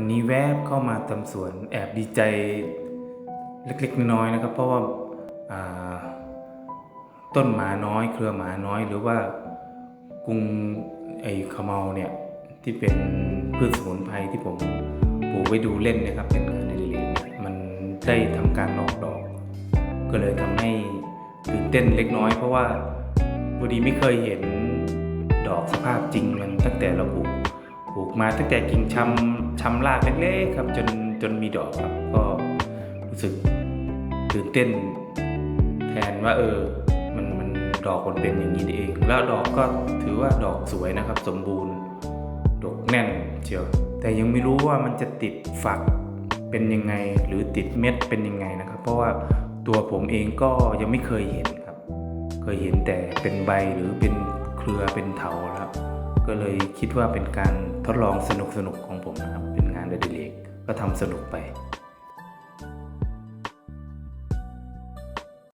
วันนี้แวบเข้ามาทำสวนแอบดีใจเล็กๆน้อยๆนะครับ เพราะว่าาต้นหมาน้อย เครือหมาน้อย หรือว่ากรุงไอ้ขมเมาเนี่ยที่เป็นพืชสมุนไพรที่ผมปลูกไว้ดูเล่นนะครับ เป็นงานในเล็กมันได้ทำการออกดอก ก็เลยทำให้ตื่นเต้นเล็กน้อย เพราะว่าพอดีไม่เคยเห็นดอกสภาพจริงมันตั้งแต่เราปลูก ลูกมาตั้งแต่กิ่งชำชำรากเล็กๆครับจนจนมีดอกครับ ก็รู้สึกตื่นเต้น แทนว่าเออ มันมันดอกมันเป็นอย่างนี้เอง แล้วดอกก็ถือว่าดอกสวยนะครับ สมบูรณ์ ดอกแน่นเชียวแต่ยังไม่รู้ว่ามันจะติดฝักเป็นยังไงหรือติดเม็ดเป็นยังไงนะครับ เพราะว่าตัวผมเองก็ยังไม่เคยเห็นครับ เคยเห็นแต่เป็นใบหรือเป็นเครือเป็นเถาครับ ก็เลยคิดว่าเป็นการทดลองสนุกๆของผมนะครับ เป็นงานเดลิเรกก็ทำสนุกไป